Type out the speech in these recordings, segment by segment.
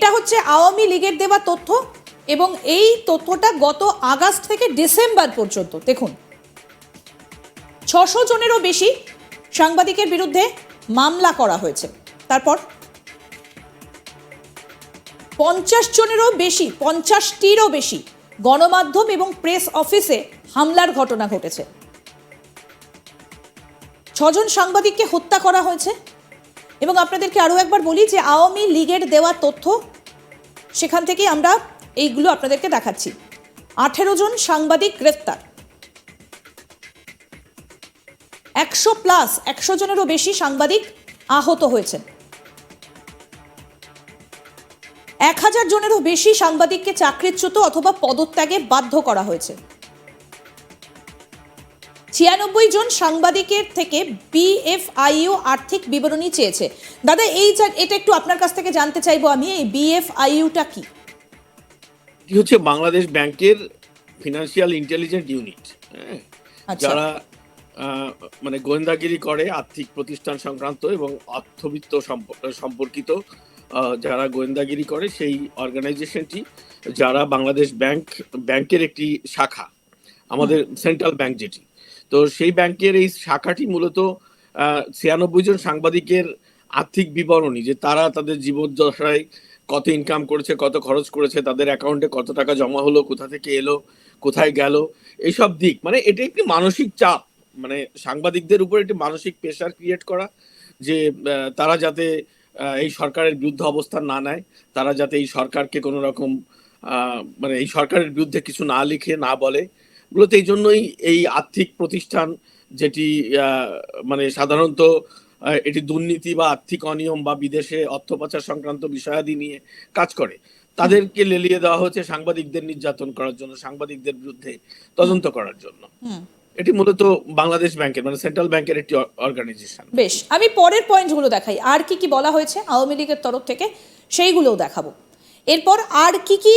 এটা হচ্ছে আওয়ামী লীগের দেওয়া তথ্য এবং এই তথ্যটা গত আগস্ট থেকে ডিসেম্বর পর্যন্ত। দেখুন, ছশো জনেরও বেশি সাংবাদিকের বিরুদ্ধে মামলা করা হয়েছে। তারপর পঞ্চাশ জনেরও বেশি, পঞ্চাশটিরও বেশি গণমাধ্যম এবং প্রেস অফিসে হামলার ঘটনা ঘটেছে। ছজন সাংবাদিককে হত্যা করা হয়েছে। এবং আপনাদেরকে আরও একবার বলি যে আওয়ামী লীগের দেওয়া তথ্য, সেখান থেকেই আমরা এইগুলো আপনাদেরকে দেখাচ্ছি। আঠেরো জন সাংবাদিক গ্রেফতার। একশো প্লাস, একশো জনেরও বেশি সাংবাদিক আহত হয়েছেন। এক হাজার জনেরও বেশি সাংবাদিককে চাকরিচ্যুত অথবা পদত্যাগে বাধ্য করা হয়েছে। ছিয়ানব্বই জন সাংবাদিকের থেকে বিএফআইও আর্থিক বিবরণী চেয়েছে। দাদা এই এটা একটু আপনার কাছ থেকে জানতে চাইব আমি এই বিএফআইউটা কি? হচ্ছে বাংলাদেশ ব্যাংকের ফিনান্সিয়াল ইন্টেলিজেন্ট ইউনিট আচ্ছা। যারা মানে গোয়েন্দাগিরি করে আর্থিক প্রতিষ্ঠান সংক্রান্ত এবং অর্থবিত্ত সম্প- সম্পর্কিত যারা গোয়েন্দাগিরি করে সেই অর্গানাইজেশনটি যারা বাংলাদেশ ব্যাংক ব্যাংকের একটি শাখা আমাদের সেন্ট্রাল ব্যাংক যেটি। তো সেই ব্যাংকের এই শাখাটি মূলত ছিয়ানব্বই জন সাংবাদিকের আর্থিক বিবরণী যে তারা তাদের জীবদ্দশায় কত ইনকাম করেছে, কত খরচ করেছে, তাদের অ্যাকাউন্টে কত টাকা জমা হলো, কোথা থেকে এলো, কোথায় গেল এইসব দিক। মানে এটা একটি মানসিক চাপ। মানে সাংবাদিকদের উপর একটি মানসিক প্রেশার ক্রিয়েট করা যে তারা যাতে এই সরকারের বিরুদ্ধে অবস্থান না নেয়, তারা যাতে এই সরকারকে কোনো রকম মানে এই সরকারের বিরুদ্ধে কিছু না লিখে, না বলে মূলত এই জন্যই এই আর্থিক প্রতিষ্ঠান যেটি মানে সাধারণত এটি দুর্নীতি বা আর্থিক অনিয়ম বা বিদেশে অর্থ পাচার সংক্রান্ত বিষয়াদি নিয়ে কাজ করে তাদেরকে লেলিয়ে দেওয়া হচ্ছে সাংবাদিকদের নির্যাতন করার জন্য সাংবাদিকদের বিরুদ্ধে তদন্ত করার জন্য। এটি মূলত বাংলাদেশ ব্যাংকের মানে সেন্ট্রাল ব্যাংকের একটি অর্গানাইজেশন। বেশ আমি পরের পয়েন্টগুলো দেখাই। আর কি কি বলা হয়েছে আওয়ামী লীগের তরফ থেকে সেইগুলোও দেখাবো। এরপর আর কি কি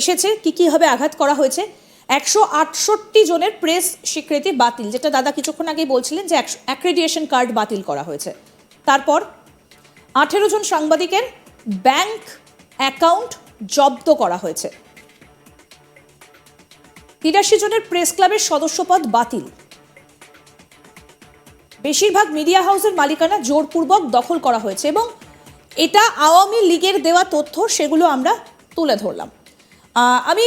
এসেছে কি কি ভাবে আঘাত করা হয়েছে একশো আটষট্টি জনের প্রেস স্বীকৃতি বাতিল, যেটা দাদা কিছুক্ষণ আগেই বলছিলেন যে অ্যাক্রেডিয়েশন কার্ড বাতিল করা হয়েছে। তারপর আঠেরো জন সাংবাদিকের ব্যাংক অ্যাকাউন্ট জব্দ করা হয়েছে। তিরাশি জনের প্রেস ক্লাবের সদস্যপদ বাতিল। বেশিরভাগ মিডিয়া হাউসের মালিকানা জোরপূর্বক দখল করা হয়েছে এবং এটা আওয়ামী লীগের দেওয়া তথ্য, সেগুলো আমরা তুলে ধরলাম। আমি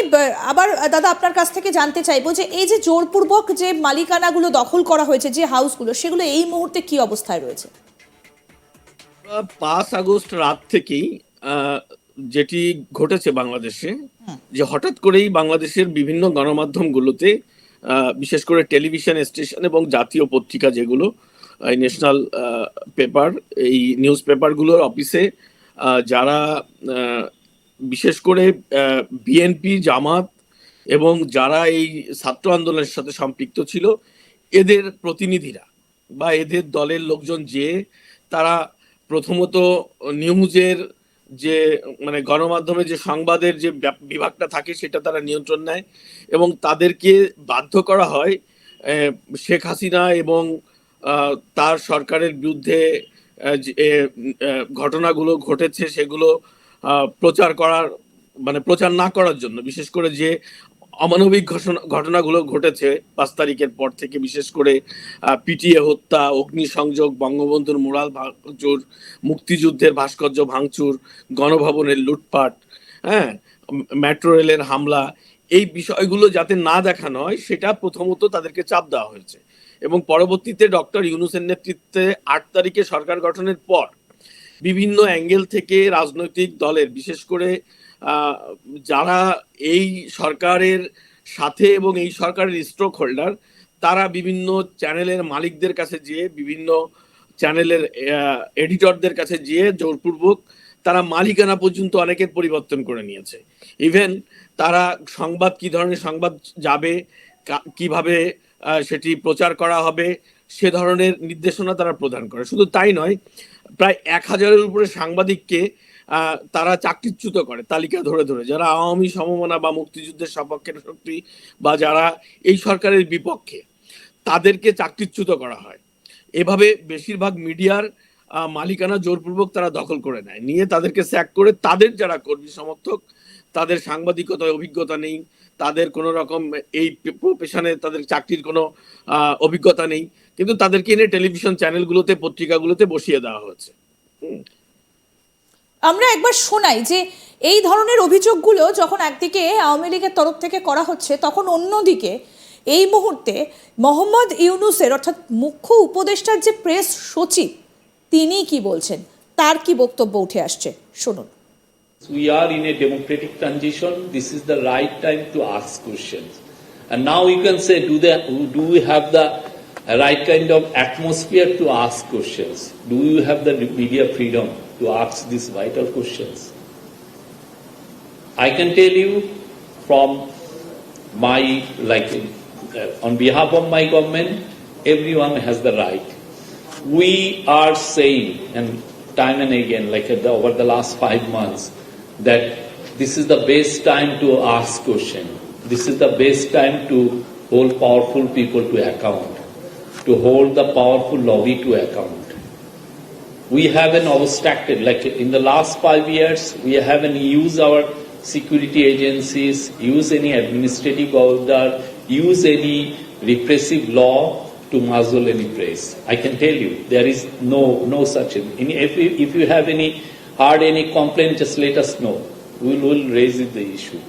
আবার দাদা আপনার কাছ থেকে জানতে চাইব যে এই যে জোরপূর্বক যে মালিকানাগুলো দখল করা হয়েছে যে হাউসগুলো সেগুলো এই মুহূর্তে কি অবস্থায় রয়েছে? পাঁচ আগস্ট রাত থেকেই যেটি ঘটেছে বাংলাদেশে যে হঠাৎ করেই বাংলাদেশের বিভিন্ন গণমাধ্যমগুলোতে বিশেষ করে টেলিভিশন স্টেশন এবং জাতীয় পত্রিকা যেগুলো ন্যাশনাল পেপার এই নিউজ পেপারগুলোর অফিসে যারা বিশেষ করে বিএনপি জামাত এবং যারা এই ছাত্র আন্দোলনের সাথে সম্পৃক্ত ছিল, এদের প্রতিনিধিরা বা এদের দলের লোকজন যে, তারা প্রথমত নিউজের যে মানে গণমাধ্যমে যে সংবাদের যে বিভাগটা থাকে সেটা তারা নিয়ন্ত্রণ নেয় এবং তাদেরকে বাধ্য করা হয় শেখ হাসিনা এবং তার সরকারের বিরুদ্ধে ঘটনাগুলো ঘটেছে সেগুলো প্রচার করার মানে প্রচার না করার জন্য, বিশেষ করে যে অমানবিক ঘটনা ঘটনাগুলো ঘটেছে পাঁচ তারিখের পর থেকে, বিশেষ করে পিটিএ হত্যা, অগ্নিসংযোগ, বঙ্গবন্ধুর মোরাল ভাঙচুর, মুক্তিযুদ্ধের ভাস্কর্য ভাঙচুর, গণভবনের লুটপাট হ্যাঁ মেট্রো রেলের হামলা, এই বিষয়গুলো যাতে না দেখানো হয় সেটা প্রথমত তাদেরকে চাপ দেওয়া হয়েছে। এবং পরবর্তীতে ডক্টর ইউনুসের নেতৃত্বে আট তারিখে সরকার গঠনের পর বিভিন্ন অ্যাঙ্গেল থেকে রাজনৈতিক দলের, বিশেষ করে যারা এই সরকারের সাথে এবং এই সরকারের স্ট্রোক হোল্ডার তারা বিভিন্ন চ্যানেলের মালিকদের কাছে যেয়ে, বিভিন্ন চ্যানেলের এডিটরদের কাছে যেয়ে জোরপূর্বক তারা মালিকানা পর্যন্ত অনেকের পরিবর্তন করে নিয়েছে। ইভেন তারা সংবাদ, কি ধরনের সংবাদ যাবে কীভাবে সেটি প্রচার করা হবে সে ধরনের নির্দেশনা তারা প্রদান করে। শুধু তাই নয়, প্রায় এক হাজারের উপরে সাংবাদিককে তারা চাকরিচ্যুত করে তালিকা ধরে ধরে। যারা আওয়ামী সমমনা বা মুক্তিযুদ্ধের সপক্ষের শক্তি বা যারা এই সরকারের বিপক্ষে, তাদেরকে চাকরিচ্যুত করা হয়। এভাবে বেশিরভাগ মিডিয়ার মালিকানা জোরপূর্বক তারা দখল করে নেয়। নিয়ে তাদেরকে স্যাক করে তাদের যারা কর্মী সমর্থক, তাদের সাংবাদিকতায় অভিজ্ঞতা নেই, তাদের কোনো রকম এই প্রফেশনে তাদের চাকরির কোনো অভিজ্ঞতা নেই। কিন্তু তাদেরকে এনে টেলিভিশন চ্যানেলগুলোতে পত্রিকাগুলোতে বসিয়ে দেওয়া হয়েছে। আমরা একবার শোনাই যে এই ধরনের অভিযোগগুলো যখন একদিকে আওয়ামী লীগের তরফ থেকে করা হচ্ছে তখন অন্যদিকে এই মুহূর্তে মোহাম্মদ ইউনুসের অর্থাৎ মুখ্য উপদেষ্টার যে প্রেস সচিব তিনি কি বলছেন? তার কি বক্তব্য উঠে আসছে? শুনুন। We are in a democratic transition. This is the right time to ask questions. And now you can say, do, they, do we have the right kind of atmosphere to ask questions? Do you have the media freedom to ask these vital questions? I can tell you from my, like, uh, on behalf of my government, everyone has the right. We are saying, and time and again, like the, over the last five months, that this is the best time to ask question. This is the best time to hold powerful people to account, to hold the powerful lobby to account. We haven't obstructed, like in the last five years, we haven't used our security agencies, use any administrative order, use any repressive law to muzzle any press. I can tell you, there is no no such. If, you, if you have any heard any complaint, just let us know. We will raise the issue.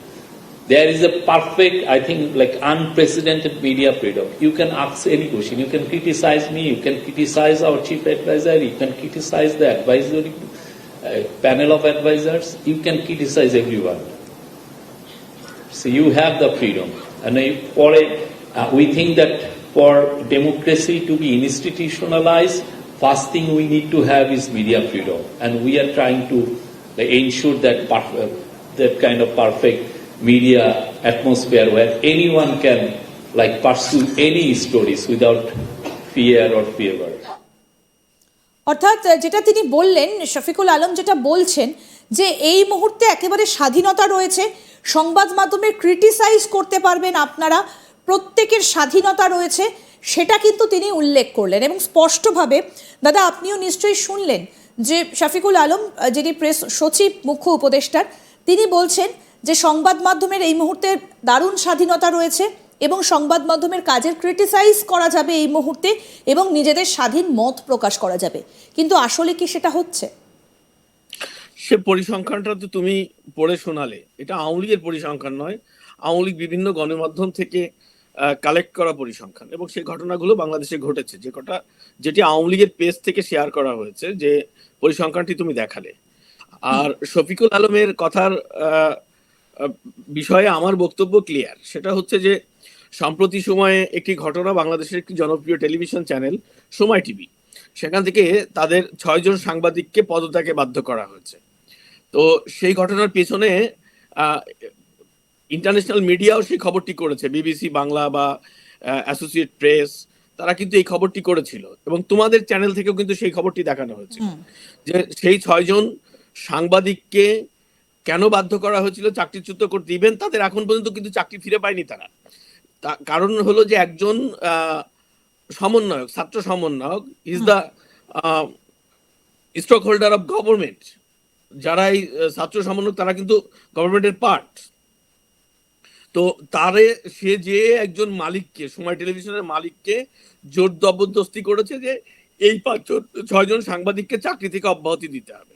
There is a perfect, I think, like unprecedented media freedom. You can ask any question. You can criticize me. You can criticize our chief advisor. You can criticize the advisory uh, panel of advisors. You can criticize everyone. So you have the freedom. And for a, uh, we think that for democracy to be institutionalized, first thing we need to have is media freedom. And we are trying to uh, ensure that, uh, that kind of perfect media atmosphere where anyone can, like, pursue any stories without fear or favor. অর্থাৎ যেটা তিনি বললেন, শফিকুল আলম যেটা বলছেন, যে এই মুহূর্তে একেবারে স্বাধীনতা রয়েছে, সংবাদ মাধ্যমে ক্রিটিসাইজ করতে পারবেন আপনারা, প্রত্যেকের স্বাধীনতা রয়েছে, সেটা কিন্তু তিনি উল্লেখ করলেন এবং স্পষ্টভাবে, দাদা, আপনিও নিশ্চয়ই শুনলেন যে শফিকুল আলম যিনি প্রেস সচিব, মুখ্য উপদেষ্টার, তিনি বলছেন যে সংবাদ মাধ্যমের এই মুহূর্তে দারুণ স্বাধীনতা রয়েছে এবং সংবাদ মাধ্যমের কাজের ক্রিটিসাইজ করা যাবে এই মুহূর্তে এবং নিজেদের স্বাধীন মত প্রকাশ করা যাবে। কিন্তু আসলে কি সেটা হচ্ছে? সে পরিসংখ্যানটা তো তুমি পড়ে শোনালে। এটা আওয়ামী লীগের পরিসংখ্যান নয়। আওয়ামী লীগ বিভিন্ন গণমাধ্যম থেকে কালেক্ট করা পরিসংখ্যান এবং সেই ঘটনাগুলো বাংলাদেশে ঘটেছে। যে কটা, যেটি আওয়ামী লীগের পেজ থেকে শেয়ার করা হয়েছে যে পরিসংখ্যানটি তুমি দেখালে। আর শফিকুল আলমের কথার বিষয়ে আমার বক্তব্য ক্লিয়ার সেটা হচ্ছে যে সম্প্রতি সময়ে একটি ঘটনা বাংলাদেশের একটি জনপ্রিয় টেলিভিশন চ্যানেল সময় টিভি সেখান থেকে তাদের ছয়জন সাংবাদিককে পদত্যাগে বাধ্য করা হয়েছে। তো সেই ঘটনার পেছনে ইন্টারন্যাশনাল মিডিয়াও সেই খবরটি করেছে। বিবিসি বাংলা বা অ্যাসোসিয়েট প্রেস তারা কিন্তু এই খবরটি করেছিল। এবং তোমাদের চ্যানেল থেকেও কিন্তু সেই খবরটি দেখানো হয়েছে যে সেই ছয়জন সাংবাদিককে কেন বাধ্য করা হয়েছিল চাকরিচ্যুত করতে? ইভেন তাদের এখন পর্যন্ত কিন্তু চাকরি ফিরে পায়নি তারা। তা- কারণ হলো যে একজন সমন্বয়ক ছাত্র সমন্বয়ক is the stakeholder of government যারা এই ছাত্র সমন্বয়ক তারা কিন্তু গভর্নমেন্টের পার্ট তো তারে সে যে একজন মালিককে সময় টেলিভিশনের মালিককে জোর জবরদস্তি করেছে যে এই পাঁচজন ছয়জন সাংবাদিককে চাকরি থেকে অব্যাহতি দিতে হবে।